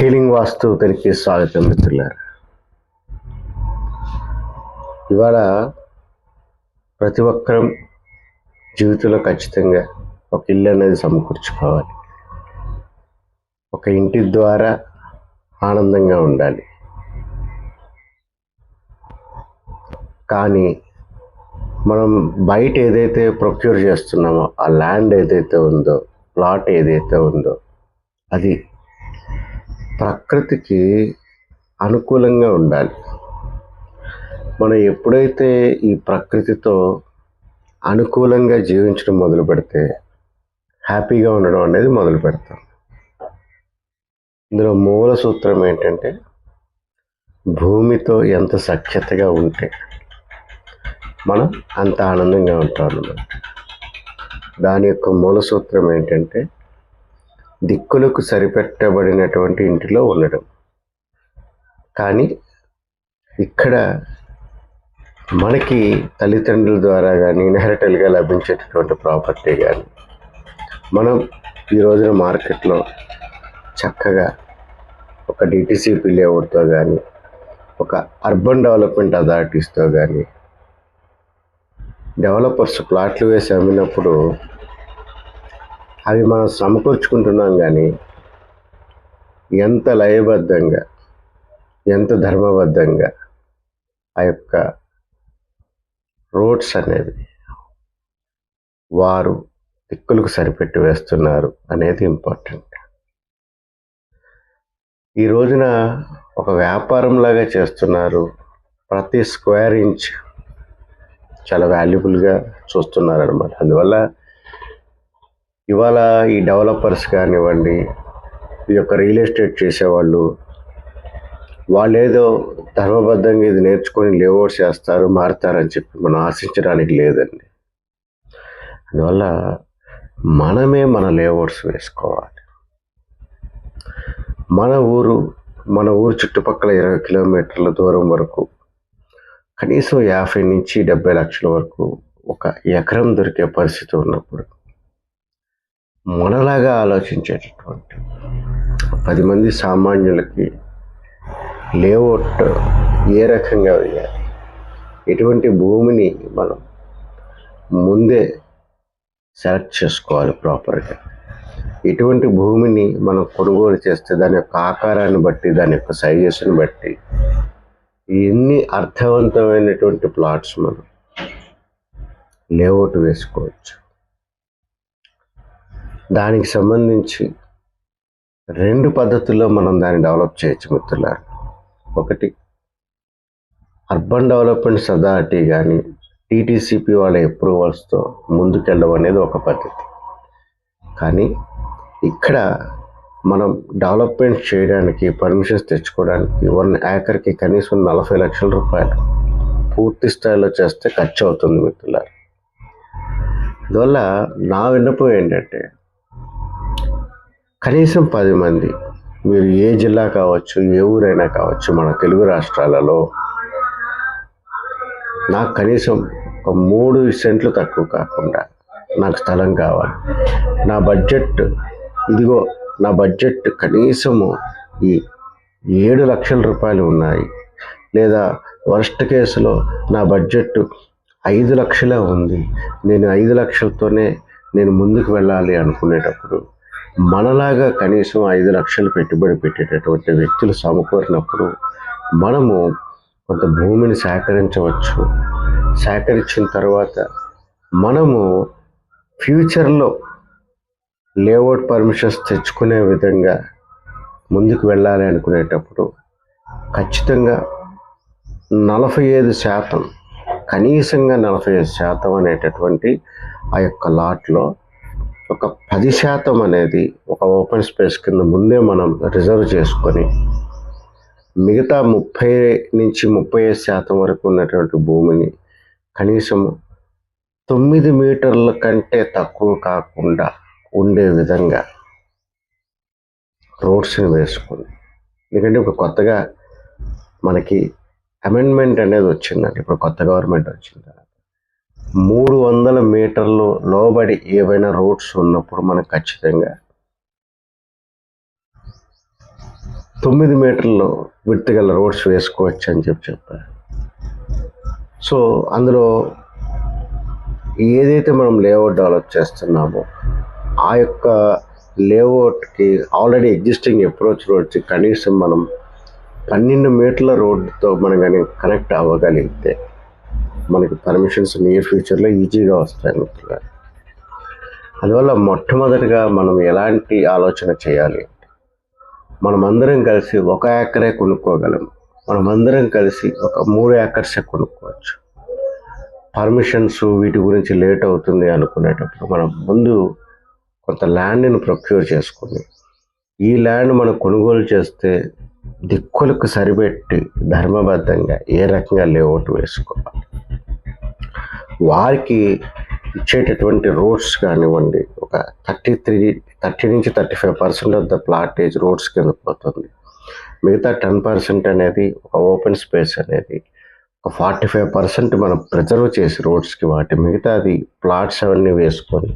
Healing వాస్తు తనికి స్వాగతం మిత్రులారు. ఇవాళ ప్రతి ఒక్కరం జీవితంలో ఖచ్చితంగా ఒక ఇల్లు అనేది సమకూర్చుకోవాలి. ఒక ఇంటి ద్వారా ఆనందంగా ఉండాలి. కానీ మనం బయట ఏదైతే ప్రొక్యూర్ చేస్తున్నామో ఆ ల్యాండ్ ఏదైతే ఉందో ప్లాట్ ఏదైతే ఉందో అది ప్రకృతికి అనుకూలంగా ఉండాలి. మనం ఎప్పుడైతే ఈ ప్రకృతితో అనుకూలంగా జీవించడం మొదలు పెడితే హ్యాపీగా ఉండడం అనేది మొదలు పెడతాం. ఇందులో మూల సూత్రం ఏంటంటే భూమితో ఎంత సఖ్యతగా ఉంటే మనం అంత ఆనందంగా ఉంటాం అన్నమాట. దాని యొక్క మూల సూత్రం ఏంటంటే దిక్కులకు సరిపెట్టబడినటువంటి ఇంటిలో ఉండడం కానీ ఇక్కడ మనకి తల్లిదండ్రుల ద్వారా కానీ ఇన్హెరిటల్గా లభించేటటువంటి ప్రాపర్టీ కానీ మనం ఈ రోజున మార్కెట్లో చక్కగా ఒక డిటిసిపి లేఅవుట్తో కానీ ఒక అర్బన్ డెవలప్మెంట్ అథారిటీస్తో కానీ డెవలపర్స్ ప్లాట్లు వేసి అమ్మినప్పుడు అవి మనం సమకూర్చుకుంటున్నాం కానీ ఎంత లయబద్ధంగా ఎంత ధర్మబద్ధంగా ఆ యొక్క రోడ్స్ అనేవి వారు దిక్కులకు సరిపెట్టి వేస్తున్నారు అనేది ఇంపార్టెంట్. ఈ రోజున ఒక వ్యాపారంలాగా చేస్తున్నారు. ప్రతి స్క్వేర్ ఇంచ్ చాలా వాల్యుబుల్గా చూస్తున్నారు అనమాట అందువల్ల ఇవాళ ఈ డెవలపర్స్ కానివ్వండి ఈ యొక్క రియల్ ఎస్టేట్ చేసేవాళ్ళు వాళ్ళు ఏదో ధర్మబద్ధంగా ఇది నేర్చుకొని లేఅవుట్స్ చేస్తారు మారుతారని చెప్పి మనం ఆశించడానికి లేదండి. అందువల్ల మనమే మన లేఅవుట్స్ వేసుకోవాలి. మన ఊరు మన ఊరు చుట్టుపక్కల ఇరవై కిలోమీటర్ల దూరం వరకు కనీసం యాభై నుంచి డెబ్బై లక్షల వరకు ఒక ఎకరం దొరికే పరిస్థితి ఉన్నప్పుడు మనలాగా ఆలోచించేటటువంటి పది మంది సామాన్యులకి లేఅవుట్ ఏ రకంగా వేయాలి? ఎటువంటి భూమిని మనం ముందే సెలెక్ట్ చేసుకోవాలి ప్రాపర్గా? ఎటువంటి భూమిని మనం కొనుగోలు చేస్తే దాని యొక్క ఆకారాన్ని బట్టి దాని యొక్క సైజెస్ని బట్టి ఎన్ని అర్థవంతమైనటువంటి ప్లాట్స్ మనం లేఅవుట్ వేసుకోవచ్చు? దానికి సంబంధించి రెండు పద్ధతుల్లో మనం దాన్ని డెవలప్ చేయొచ్చు మిత్రులారు. ఒకటి అర్బన్ డెవలప్మెంట్ అథారిటీ కానీ టీటీసీపీ వాళ్ళ అప్రూవల్స్తో ముందుకెళ్ళడం అనేది ఒక పద్ధతి. కానీ ఇక్కడ మనం డెవలప్మెంట్ చేయడానికి పర్మిషన్స్ తెచ్చుకోవడానికి వన్ ఏకర్కి కనీసం నలభై లక్షల రూపాయలు పూర్తి స్థాయిలో చేస్తే ఖర్చు అవుతుంది మిత్రులారు. అందువల్ల నా విన్నపం ఏంటంటే కనీసం పది మంది. మీరు ఏ జిల్లా కావచ్చు ఏ ఊరైనా కావచ్చు మన తెలుగు రాష్ట్రాలలో నాకు కనీసం ఒక మూడు సెంట్లు తక్కువ కాకుండా నాకు స్థలం కావాలి. నా బడ్జెట్ ఇదిగో నా బడ్జెట్ కనీసము ఈ ఏడు లక్షల రూపాయలు ఉన్నాయి. లేదా వర్స్ట్ కేసులో నా బడ్జెట్ ఐదు లక్షలే ఉంది. నేను ఐదు లక్షలతోనే నేను ముందుకు వెళ్ళాలి అనుకునేటప్పుడు మనలాగా కనీసం ఐదు లక్షలు పెట్టుబడి పెట్టేటటువంటి వ్యక్తులు సమకూరినప్పుడు మనము కొంత భూమిని సేకరించవచ్చు. సేకరించిన తర్వాత మనము ఫ్యూచర్లో లేఅవుట్ పర్మిషన్స్ తెచ్చుకునే విధంగా ముందుకు వెళ్ళాలి అనుకునేటప్పుడు ఖచ్చితంగా నలభై ఐదు శాతం కనీసంగా నలభై ఐదు శాతం అనేటటువంటి ఆ యొక్క లాట్లో ఒక పది శాతం అనేది ఒక ఓపెన్ స్పేస్ కింద ముందే మనం రిజర్వ్ చేసుకొని మిగతా ముప్పై నుంచి ముప్పై ఐదు శాతం వరకు ఉన్నటువంటి భూమిని కనీసం తొమ్మిది మీటర్ల కంటే తక్కువ కాకుండా ఉండే విధంగా రోడ్స్ని వేసుకుని. ఎందుకంటే ఇప్పుడు కొత్తగా మనకి అమెండ్మెంట్ అనేది వచ్చిందండి. ఇప్పుడు కొత్త గవర్నమెంట్ వచ్చింది మూడు వందల మీటర్లు లోబడి ఏవైనా రోడ్స్ ఉన్నప్పుడు మనకు ఖచ్చితంగా తొమ్మిది మీటర్లు విడత గల రోడ్స్ వేసుకోవచ్చు అని చెప్పి చెప్పారు సో అందులో ఏదైతే మనం లేఅవుట్ డెవలప్ చేస్తున్నామో ఆ యొక్క లేఅవుట్కి ఆల్రెడీ ఎగ్జిస్టింగ్ అప్రోచ్ రోడ్స్ కనీసం మనం పన్నెండు మీటర్ల రోడ్డుతో మనం కానీ కనెక్ట్ అవ్వగలిగితే మనకి పర్మిషన్స్ నియర్ ఫ్యూచర్లో ఈజీగా వస్తాయి మిత్రులు అందువల్ల మొట్టమొదటిగా మనం ఎలాంటి ఆలోచన చేయాలి? మనమందరం కలిసి ఒక ఏకరే కొనుక్కోగలం. మనమందరం కలిసి ఒక మూడు ఏకర్సే కొనుక్కోవచ్చు. పర్మిషన్స్ వీటి గురించి లేట్ అవుతుంది అనుకునేటప్పుడు మనం ముందు కొంత ల్యాండ్ని ప్రొక్యూర్ చేసుకుని ఈ ల్యాండ్ మనం కొనుగోలు చేస్తే దిక్కులకు సరిపెట్టి ధర్మబద్ధంగా ఏ రకంగా లేఅవుట్ వేసుకోవాలి? వారికి ఇచ్చేటటువంటి రోడ్స్ కానివ్వండి ఒక థర్టీ త్రీ థర్టీ నుంచి thirty five percent of the plottage roads కింద పోతుంది మిగతా టెన్ పర్సెంట్ అనేది ఒక ఓపెన్ స్పేస్ అనేది ఒక ఫార్టీ ఫైవ్ పర్సెంట్ మనం ప్రిజర్వ్ చేసి రోడ్స్కి వాటి మిగతా అది ప్లాట్స్ అవన్నీ వేసుకొని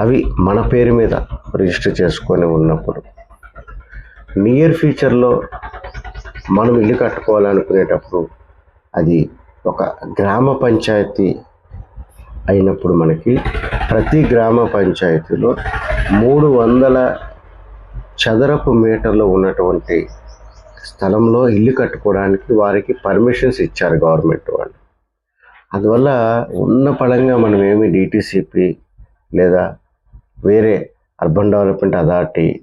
అవి మన పేరు మీద రిజిస్టర్ చేసుకొని ఉన్నప్పుడు నియర్ ఫ్యూచర్లో మనం ఇల్లు కట్టుకోవాలనుకునేటప్పుడు అది ఒక గ్రామ పంచాయతీ అయినప్పుడు మనకి ప్రతి గ్రామ పంచాయతీలో మూడు వందల చదరపు మీటర్లు ఉన్నటువంటి స్థలంలో ఇల్లు కట్టుకోవడానికి వారికి పర్మిషన్స్ ఇచ్చారు గవర్నమెంట్ వాళ్ళు. అందువల్ల ఉన్న పడంగా మనం ఏమి డిటీసీపీ లేదా వేరే అర్బన్ డెవలప్మెంట్ అథారిటీ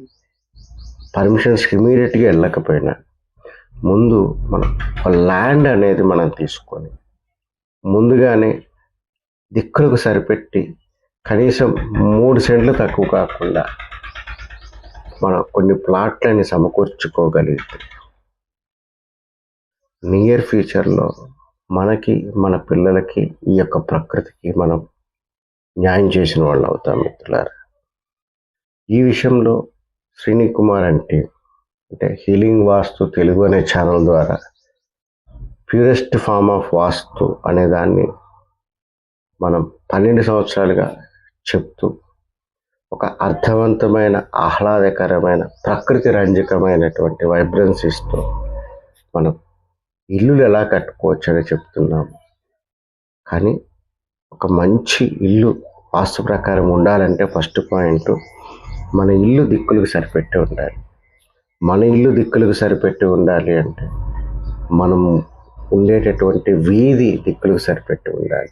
పర్మిషన్స్కి ఇమీడియట్గా వెళ్ళకపోయినా ముందు మనం ఒక ల్యాండ్ అనేది మనం తీసుకొని ముందుగానే దిక్కులకు సరిపెట్టి కనీసం మూడు సెంట్లు తక్కువ కాకుండా మనం కొన్ని ప్లాట్లని సమకూర్చుకోగలిగితే నియర్ ఫ్యూచర్లో మనకి మన పిల్లలకి ఈ యొక్క ప్రకృతికి మనం న్యాయం చేసిన వాళ్ళు అవుతాం మిత్రులారా. ఈ విషయంలో శ్రీని కుమార్ అంటే అంటే హీలింగ్ వాస్తు తెలుగు అనే ఛానల్ ద్వారా ప్యూరెస్ట్ ఫామ్ ఆఫ్ వాస్తు అనే దాన్ని మనం పన్నెండు సంవత్సరాలుగా చెప్తూ ఒక అర్థవంతమైన ఆహ్లాదకరమైన ప్రకృతి రంజకమైనటువంటి వైబ్రెన్సీస్తో మనం ఇల్లులు ఎలా కట్టుకోవచ్చు అని చెప్తున్నాము కానీ ఒక మంచి ఇల్లు వాస్తు ప్రకారం ఉండాలంటే ఫస్ట్ పాయింట్ మన ఇల్లు దిక్కులకు సరిపెట్టి ఉండాలి. మన ఇల్లు దిక్కులకు సరిపెట్టి ఉండాలి అంటే మనం ఉండేటటువంటి వీధి దిక్కులకు సరిపెట్టి ఉండాలి.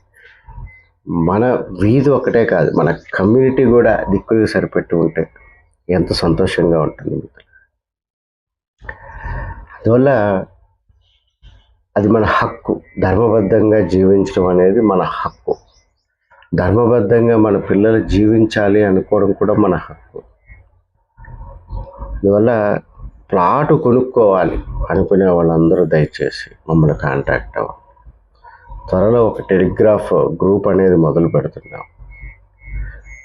మన వీధి ఒకటే కాదు మన కమ్యూనిటీ కూడా దిక్కులకు సరిపెట్టి ఉంటే ఎంత సంతోషంగా ఉంటుంది అందువల్ల అది మన హక్కు. ధర్మబద్ధంగా జీవించడం అనేది మన హక్కు. ధర్మబద్ధంగా మన పిల్లలు జీవించాలి అనుకోవడం కూడా మన హక్కు. అందువల్ల ప్లాటు కొనుక్కోవాలి అనుకునే వాళ్ళందరూ దయచేసి మమ్మల్ని కాంటాక్ట్ అవ్వండి. త్వరలో ఒక టెలిగ్రాఫ్ గ్రూప్ అనేది మొదలు పెడుతున్నాం.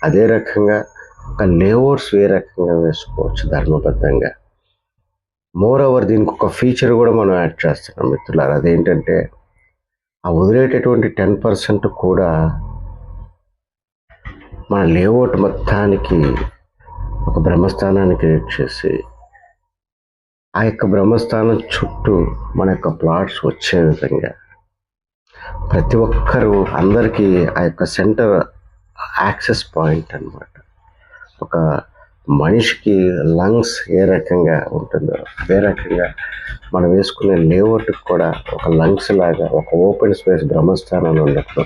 అదే రకంగా ఒక లేఅవుట్స్ ఏ రకంగా వేసుకోవచ్చు ధర్మబద్ధంగా. మోర్ ఓవర్ దీనికి ఒక ఫీచర్ కూడా మనం యాడ్ చేస్తున్నాం మిత్రులారు. అదేంటంటే ఆ వదిలేటటువంటి టెన్ పర్సెంట్ కూడా మన లేఅవుట్ మొత్తానికి ఒక బ్రహ్మస్థానాన్ని క్రియేట్ చేసి ఆ యొక్క బ్రహ్మస్థానం చుట్టూ మన యొక్క ప్లాట్స్ వచ్చే విధంగా. ప్రతి ఒక్కరూ అందరికీ ఆ యొక్క సెంటర్ యాక్సెస్ పాయింట్ అన్నమాట. ఒక మనిషికి లంగ్స్ ఏ రకంగా ఉంటుందో అదే రకంగా మనం వేసుకునే లేఅవుట్కి కూడా ఒక లంగ్స్ లాగా ఒక ఓపెన్ స్పేస్ బ్రహ్మస్థానం ఉన్నప్పుడు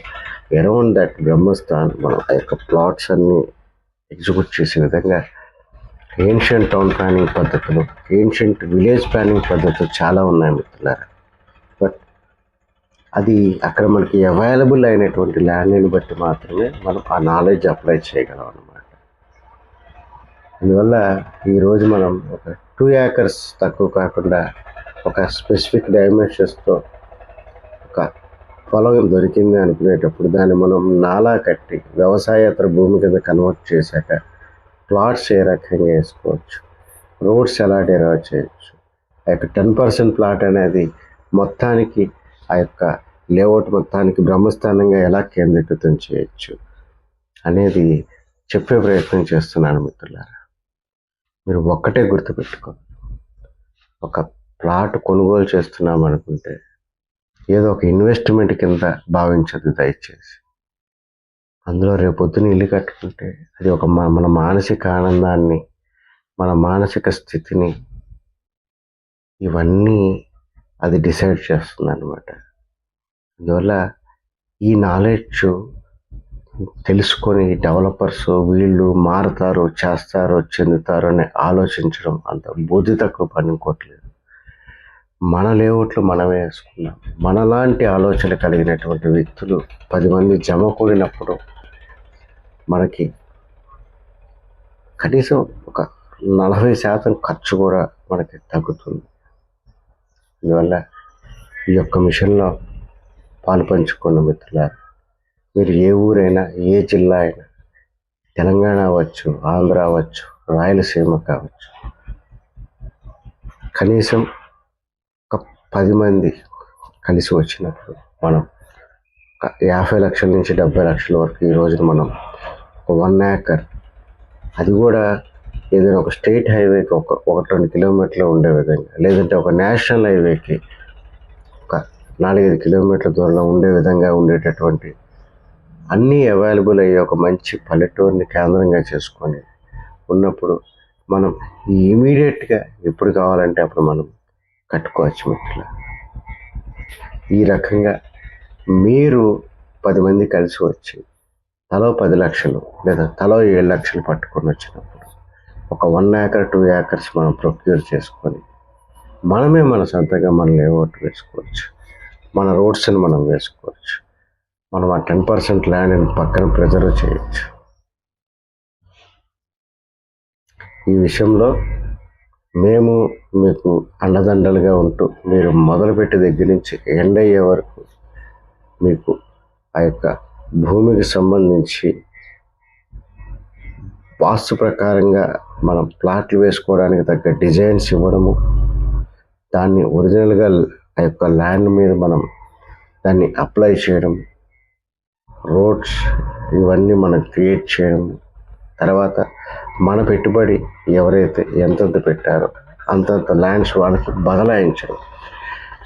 అరౌండ్ దట్ బ్రహ్మస్థాన్ మనం ఆ యొక్క ప్లాట్స్ అన్ని ఎగ్జిక్యూట్ చేసే విధంగా ఏన్షియంట్ టౌన్ ప్లానింగ్ పద్ధతులు ఏన్షియంట్ విలేజ్ ప్లానింగ్ పద్ధతులు చాలా ఉన్నాయి మిత్రులారా. బట్ అది అక్కడ మనకి అవైలబుల్ అయినటువంటి ల్యాండ్ని బట్టి మాత్రమే మనం ఆ నాలెడ్జ్ అప్లై చేయగలం అన్నమాట. అందువల్ల ఈరోజు మనం ఒక టూ యాకర్స్ తక్కువ కాకుండా ఒక స్పెసిఫిక్ డైమెన్షన్స్తో ఒక పొలం దొరికింది అనుకునేటప్పుడు దాన్ని మనం నాలా కట్టి వ్యవసాయేతర భూమి కింద కన్వర్ట్ చేశాక ప్లాట్స్ ఏ రకంగా వేసుకోవచ్చు. రోడ్స్ ఎలా డెరైవ్ చేయొచ్చు. ఆ యొక్క టెన్ పర్సెంట్ ప్లాట్ అనేది మొత్తానికి ఆ యొక్క లేఅవుట్ మొత్తానికి బ్రహ్మస్థానంగా ఎలా కేంద్రీకృతం చేయొచ్చు అనేది చెప్పే ప్రయత్నం చేస్తున్నాను మిత్రులారా. మీరు ఒక్కటే గుర్తుపెట్టుకో. ఒక ప్లాట్ కొనుగోలు చేస్తున్నాం అనుకుంటే ఏదో ఒక ఇన్వెస్ట్మెంట్ కింద భావించదు దయచేసి. అందులో రేపొద్దున ఇల్లు కట్టుకుంటే అది ఒక మన మానసిక ఆనందాన్ని మన మానసిక స్థితిని ఇవన్నీ అది డిసైడ్ చేస్తుంది అనమాట అందువల్ల ఈ నాలెడ్జ్ తెలుసుకొని డెవలపర్స్ వీళ్ళు మారుతారు చేస్తారు చెందుతారు అని ఆలోచించడం అంత బుద్ధి తక్కువ పని ఇంకోట్లేదు మన లేఅవుట్లు మనమే వేసుకున్నాం. మనలాంటి ఆలోచన కలిగినటువంటి వ్యక్తులు పది మంది జమ కూడినప్పుడు మనకి కనీసం ఒక నలభై శాతం ఖర్చు కూడా మనకి తగ్గుతుంది. అందువల్ల ఈ యొక్క మిషన్లో పాలు పంచుకున్న మీరు ఏ ఊరైనా ఏ జిల్లా అయినా తెలంగాణ అవ్వచ్చు ఆంధ్ర అవ్వచ్చు రాయలసీమ కావచ్చు కనీసం ఒక పది మంది కలిసి వచ్చినప్పుడు మనం ఒక యాభై లక్షల నుంచి డెబ్బై లక్షల వరకు ఈ రోజున మనం వన్ యాకర్ అది కూడా ఏదైనా ఒక స్టేట్ హైవేకి ఒక ఒకటి రెండు కిలోమీటర్లు ఉండే విధంగా లేదంటే ఒక నేషనల్ హైవేకి ఒక నాలుగైదు కిలోమీటర్ల దూరంలో ఉండే విధంగా ఉండేటటువంటి అన్నీ అవైలబుల్ అయ్యే ఒక మంచి పల్లెటూరిని కేంద్రంగా చేసుకొని ఉన్నప్పుడు మనం ఇమీడియట్గా ఎప్పుడు కావాలంటే అప్పుడు మనం కట్టుకోవచ్చు మిత్రుల ఈ రకంగా మీరు పది మంది కలిసి వచ్చి తలో పది లక్షలు లేదా తలో ఏడు లక్షలు పట్టుకొని వచ్చినప్పుడు ఒక వన్ ఏకర్ టూ ఏకర్స్ మనం ప్రొక్యూర్ చేసుకొని మనమే మన సొంతగా మన లేఅవుట్ వేసుకోవచ్చు. మన రోడ్స్ని మనం వేసుకోవచ్చు. మనం ఆ టెన్ పర్సెంట్ ల్యాండ్ని పక్కన ప్రిజర్వ్ చేయొచ్చు. ఈ విషయంలో మేము మీకు అండదండలుగా ఉంటూ మీరు మొదలుపెట్టి దగ్గర నుంచి ఎండ్ అయ్యే వరకు మీకు ఆ యొక్క భూమికి సంబంధించి వాస్తు ప్రకారంగా మనం ప్లాట్లు వేసుకోవడానికి తగ్గ డిజైన్స్ ఇవ్వడము దాన్ని ఒరిజినల్గా ఆ యొక్క ల్యాండ్ మీద మనం దాన్ని అప్లై చేయడం రోడ్స్ ఇవన్నీ మనం క్రియేట్ చేయడం తర్వాత మన పెట్టుబడి ఎవరైతే ఎంతంత పెట్టారో అంతంత ల్యాండ్స్ వాళ్ళకి బదలాయించడం.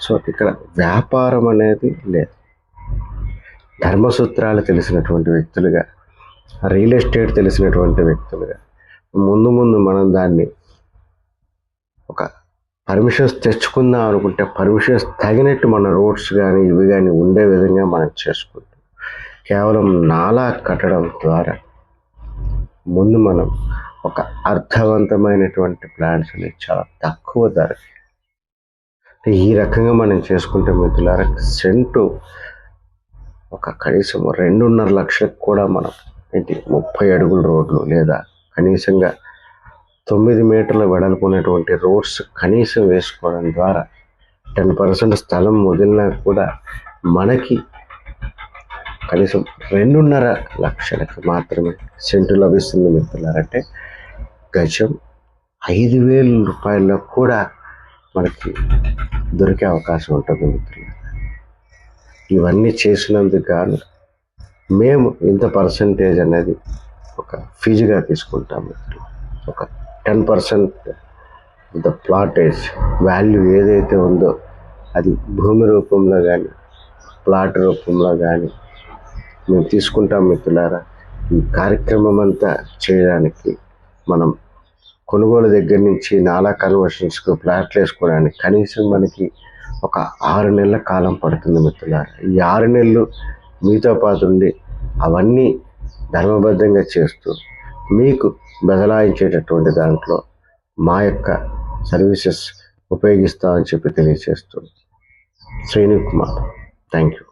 సో ఇక్కడ వ్యాపారం అనేది లేదు. ధర్మసూత్రాలు తెలిసినటువంటి వ్యక్తులుగా రియల్ ఎస్టేట్ తెలిసినటువంటి వ్యక్తులుగా ముందు ముందు మనం దాన్ని ఒక పర్మిషన్స్ తెచ్చుకుందాం అనుకుంటే పర్మిషన్స్ తగినట్టు మన రోడ్స్ కానీ ఇవి కానీ ఉండే విధంగా మనం చేసుకుంటాం. కేవలం నాలా కట్టడం ద్వారా ముందు మనం ఒక అర్థవంతమైనటువంటి ప్లాన్స్ అనేది చాలా తక్కువ ధరకి ఈ రకంగా మనం చేసుకుంటే మిత్రులారా సెంటు ఒక కనీసం రెండున్నర లక్షలకు కూడా మనం ఏంటి ముప్పై అడుగుల రోడ్లు లేదా కనీసంగా తొమ్మిది మీటర్ల వెడల్పున్నటువంటి రోడ్స్ కనీసం వేసుకోవడం ద్వారా టెన్ పర్సెంట్ స్థలం వదిలినా కూడా మనకి కనీసం రెండున్నర లక్షలకు మాత్రమే సెంటు లభిస్తుంది మిత్రులారంటే గజం ఐదు వేల రూపాయల్లో కూడా మనకి దొరికే అవకాశం ఉంటుంది మిత్రులు ఇవన్నీ చేసినందుకు గాను మేము ఇంత పర్సంటేజ్ అనేది ఒక ఫీజుగా తీసుకుంటాము. ఒక ten percent the plottage value ఏదైతే ఉందో అది భూమి రూపంలో కానీ ప్లాట్ రూపంలో కానీ మేము తీసుకుంటాం మిత్రులారా. ఈ కార్యక్రమం అంతా చేయడానికి మనం కొనుగోలు దగ్గర నుంచి నాలా కన్వర్షన్స్కు ప్లాట్లు వేసుకోవడానికి కనీసం మనకి ఒక ఆరు నెలల కాలం పడుతుంది మిత్రులారా. ఈ ఆరు నెలలు మీతో పాటు ఉండి అవన్నీ ధర్మబద్ధంగా చేస్తూ మీకు బదలాయించేటటువంటి దాంట్లో మా యొక్క సర్వీసెస్ ఉపయోగిస్తామని చెప్పి తెలియజేస్తూ. Srinu Kumar thank you